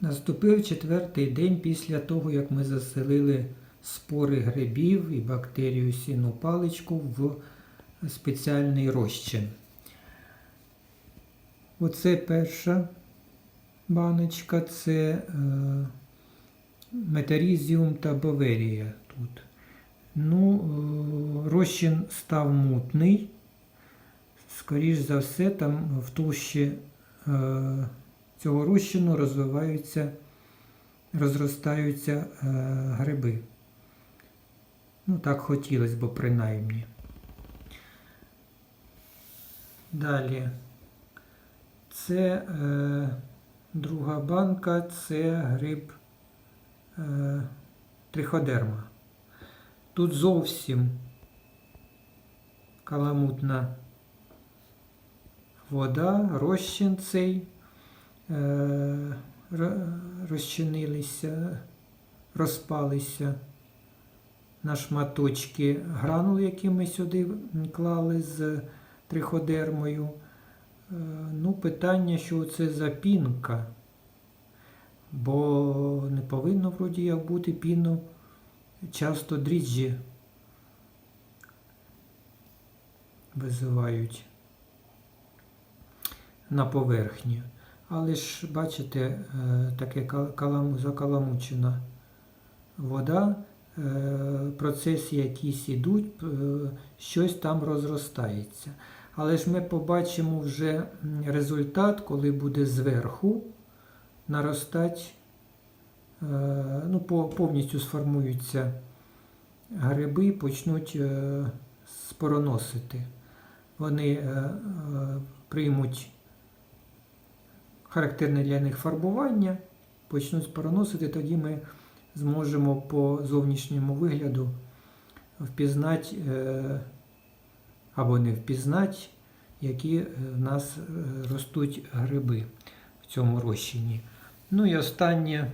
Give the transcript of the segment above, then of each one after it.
Наступив четвертий день після того, як ми заселили спори грибів і бактерію сіну паличку в спеціальний розчин. Оце перша баночка, це е, метарізіум та боверія тут. Ну, е, розчин став мутний. Скоріш за все, там в туші е, цього розчину розвиваються, розростаються е, гриби. Ну, так хотілося б принаймні. Далі. Це е, друга банка, це гриб е, триходерма. Тут зовсім каламутна вода, розчин цей, розчинилися, розпалися на шматочки гранул, які ми сюди клали з триходермою. Е, Ну, питання, що це за пінка, бо не повинно вроді як бути піну, часто дріжджі визивають на поверхні. Але ж, бачите, е, таке калам- закаламучена вода, е, процеси якісь ідуть, е, щось там розростається. Але ж ми побачимо вже результат, коли буде зверху наростати, ну, повністю сформуються гриби і почнуть спороносити. Вони приймуть характерне для них фарбування, почнуть спороносити, тоді ми зможемо по зовнішньому вигляду впізнати е, або не впізнати, які е, в нас е, ростуть гриби в цьому розчині. Ну і останнє,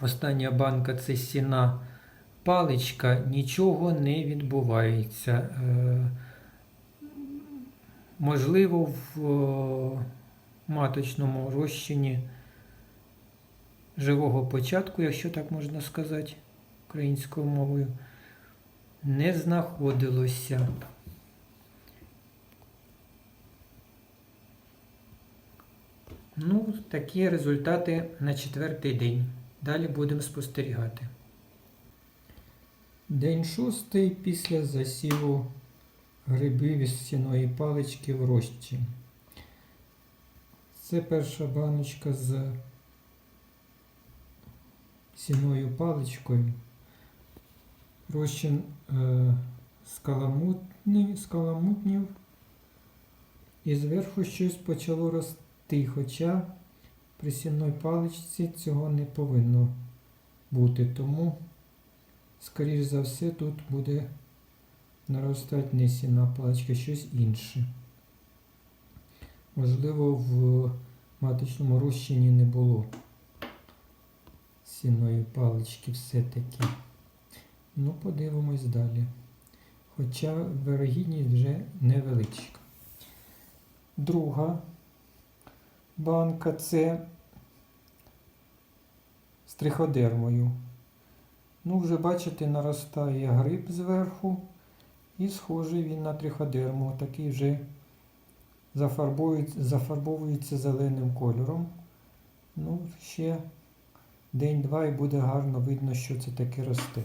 остання банка це сіна паличка, нічого не відбувається. Можливо, в маточному розчині живого початку, якщо так можна сказати українською мовою, не знаходилося. Ну, такі результати на четвертий день. Далі будемо спостерігати. День шостий після засіву грибів із сіної палички в рощі. Це перша баночка з сіною паличкою. Розчин е, скаламутний, скаламутнів. І зверху щось почало рости, хоча при сінної паличці цього не повинно бути. Тому, скоріш за все, тут буде наростати не сіна паличка, щось інше. Можливо, в маточному розчині не було сіної палички все-таки. Ну, подивимось далі. Хоча вирогідність вже невеличка. Друга банка це з триходермою. Ну, вже бачите, наростає гриб зверху. І схожий він на триходерму. Такий вже зафарбовується зеленим кольором. Ну, ще день-два і буде гарно видно, що це таке росте.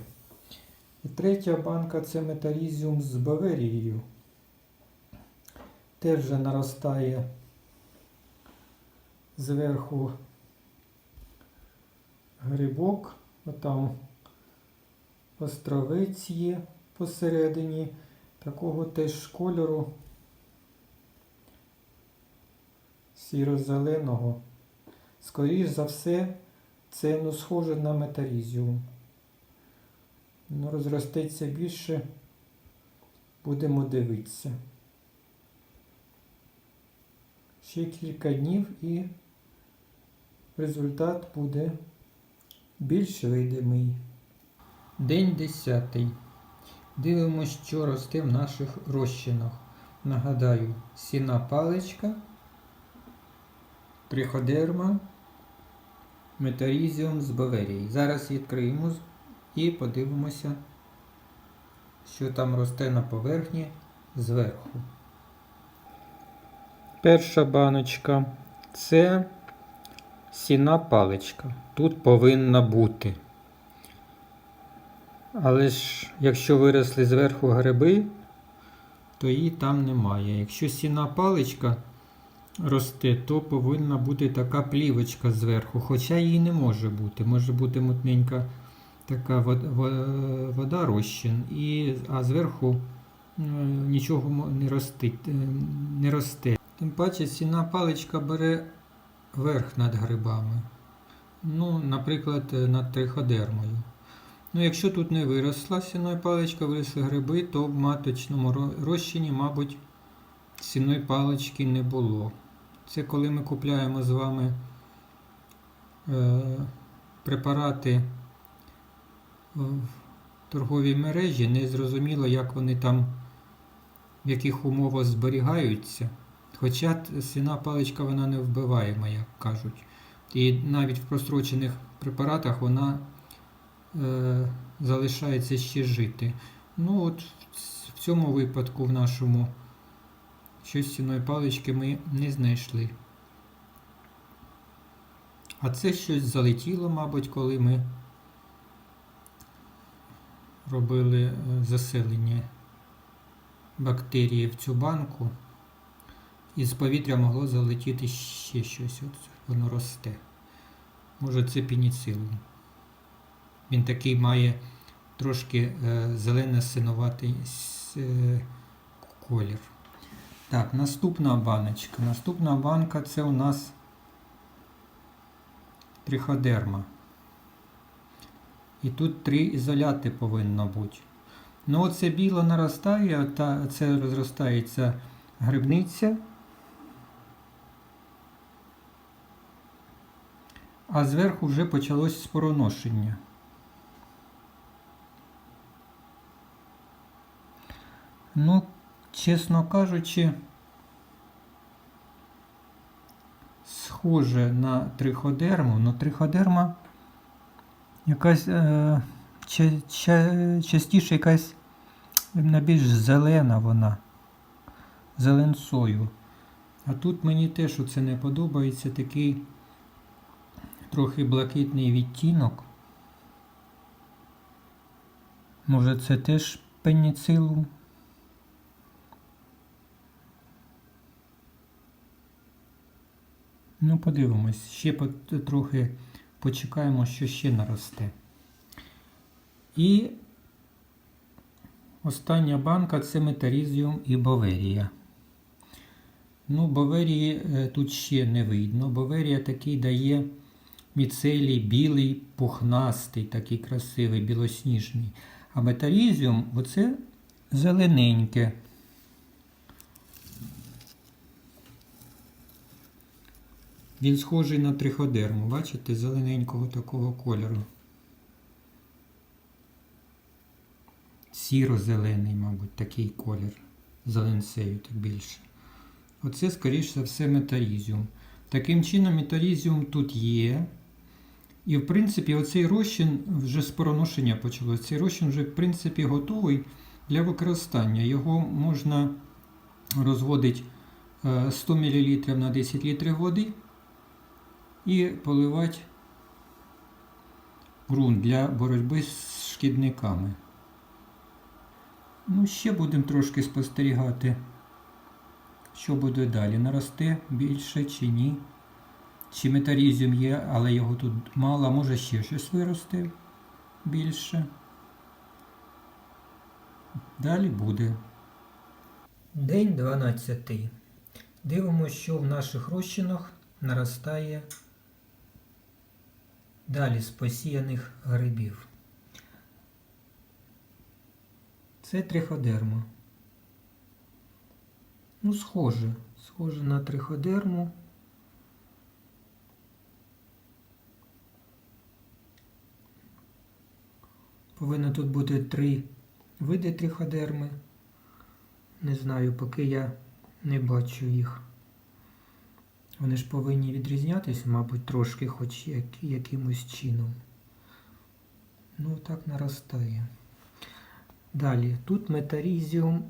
І третя банка це металізіум з баверією. Теж вже наростає зверху грибок, отам островець є посередині, такого теж кольору сіро-зеленого. Скоріш за все, це ну, схоже на метарізіум. Ну, розростеться більше, будемо дивитися. Ще кілька днів і результат буде більш видимий. День 10. Дивимося, що росте в наших розчинах. Нагадаю, сіна паличка, триходерма, метарізіум з Баверії. Зараз відкриємо і подивимося, що там росте на поверхні зверху. Перша баночка це сіна паличка. Тут повинна бути. Але ж, якщо виросли зверху гриби, то її там немає. Якщо сіна паличка росте, то повинна бути така плівочка зверху, хоча її не може бути. Може бути мутненька така вод- вода розчин, і, а зверху е, нічого не, ростить, е, не росте. Тим паче сіна паличка бере верх над грибами. Ну, наприклад, е, над триходермою. Ну, якщо тут не виросла сіною паличка, виросли гриби, то в маточному розчині, мабуть, сіної палички не було. Це коли ми купляємо з вами е, препарати в торговій мережі, не зрозуміло, як вони там, в яких умовах зберігаються. Хоча сіна паличка вона не вбиваєма, як кажуть. І навіть в прострочених препаратах вона е, залишається ще жити. Ну от в цьому випадку, в нашому, щось сіної палички ми не знайшли. А це щось залетіло, мабуть, коли ми робили е, заселення бактерії в цю банку. І з повітря могло залетіти ще щось. От воно росте. Може це пеніцилин. Він такий має трошки е, зелено-синуватий е, колір. Так, наступна баночка. Наступна банка це у нас триходерма. І тут три ізоляти повинно бути. Ну, оце біло наростає, та це розростається грибниця. А зверху вже почалось спороношення. Ну, чесно кажучи, схоже на триходерму, але триходерма якась е, ча- ча- частіше якась більш зелена вона, зеленцою. А тут мені теж оце не подобається такий трохи блакитний відтінок. Може це теж пеніцилум? Ну, подивимось, ще трохи почекаємо, що ще наросте. І остання банка це метарізіум і боверія. Ну, боверії е, тут ще не видно. Боверія такий дає міцелій білий, пухнастий, такий красивий, білосніжний. А метарізіум оце зелененьке. Він схожий на триходерму, бачите, зелененького такого кольору. Сіро-зелений, мабуть, такий колір. Зеленцею так більше. Оце, скоріш за все, метарізіум. Таким чином, метарізіум тут є. І, в принципі, оцей розчин вже з пороношення почалося. Цей розчин вже, в принципі, готовий для використання. Його можна розводити е, 100 мл на 10 літрів води і поливати ґрунт для боротьби з шкідниками. Ну, ще будемо трошки спостерігати, що буде далі. Наросте більше чи ні. Чи метарізіум є, але його тут мало, може ще щось виросте більше. Далі буде. День 12. Дивимося, що в наших розчинах наростає далі з посіяних грибів. Це триходерма. Ну, схоже. Схоже на триходерму. Повинно тут бути три види триходерми. Не знаю, поки я не бачу їх. Вони ж повинні відрізнятися, мабуть, трошки, хоч як, якимось чином. Ну, так наростає. Далі, тут метарізіум.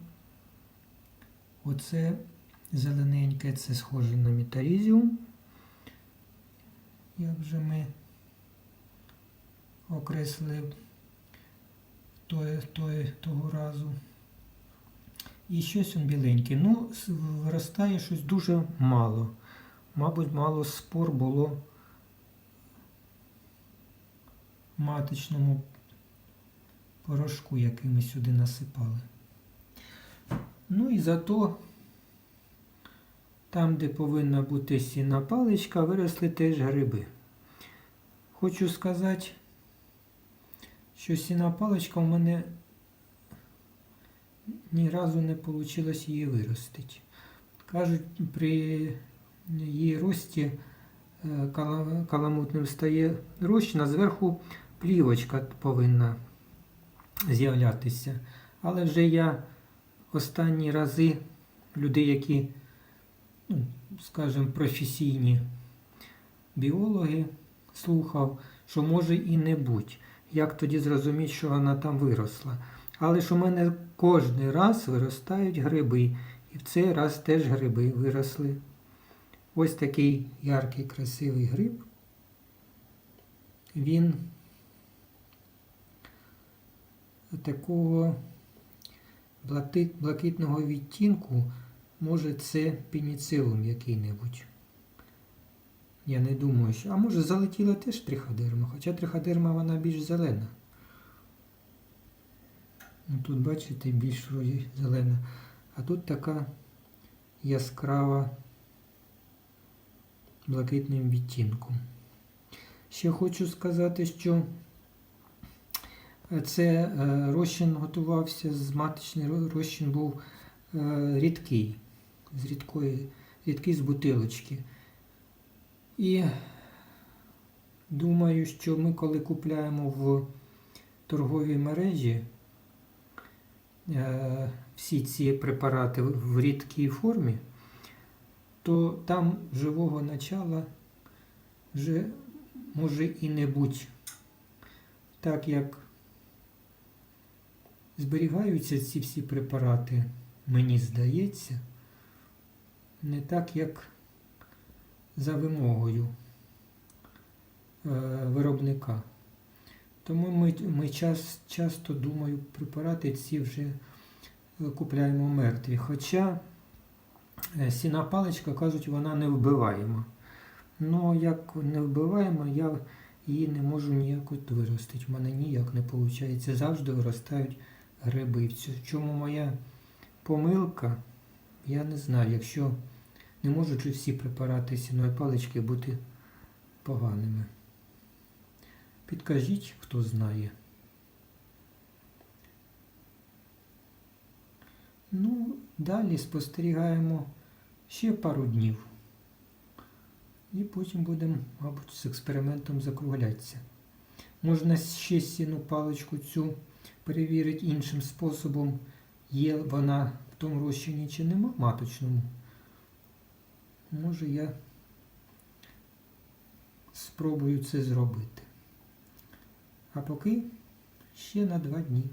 Оце зелененьке, це схоже на метарізіум. Як вже ми окреслили той, той, того разу. І щось он біленьке. Ну, виростає щось дуже мало. Мабуть, мало спор було маточному порошку, який ми сюди насипали. Ну і зато там, де повинна бути сіна паличка, виросли теж гриби. Хочу сказати, що сіна паличка в мене ні разу не вийшло її виростити. Кажуть, при її рості е, каламутним стає розчина, зверху плівочка повинна з'являтися. Але вже я останні рази людей, які, ну, скажімо, професійні біологи, слухав, що може і не будь. Як тоді зрозуміти, що вона там виросла? Але ж у мене кожен раз виростають гриби. І в цей раз теж гриби виросли. Ось такий яркий, красивий гриб. Він такого блакитного відтінку, може це пеніцилум який-небудь. Я не думаю, що. А може залетіла теж триходерма, хоча триходерма вона більш зелена. Ну, тут, бачите, більш зелена. А тут така яскрава блакитним відтінком. Ще хочу сказати, що це е, розчин готувався з маточний розчин був е, рідкий, з рідкої, рідкий з бутилочки. І думаю, що ми, коли купляємо в торговій мережі е, всі ці препарати в рідкій формі, то там живого начала вже може і не бути. Так як зберігаються ці всі препарати, мені здається, не так, як за вимогою е, виробника. Тому ми, ми час, часто думаю, препарати ці вже е, купляємо мертві. Хоча сіна паличка, кажуть, вона не вбиваєма. Ну, як не вбиваєма, я її не можу ніяк от виростити. В мене ніяк не виходить. Завжди виростають гриби. Чому моя помилка, я не знаю. Якщо не можуть всі препарати сіної палички бути поганими. Підкажіть, хто знає. Ну, далі спостерігаємо ще пару днів. І потім будемо, мабуть, з експериментом закруглятися. Можна ще сіну паличку цю перевірити іншим способом, є вона в тому розчині чи нема маточному. Може я спробую це зробити. А поки ще на два дні.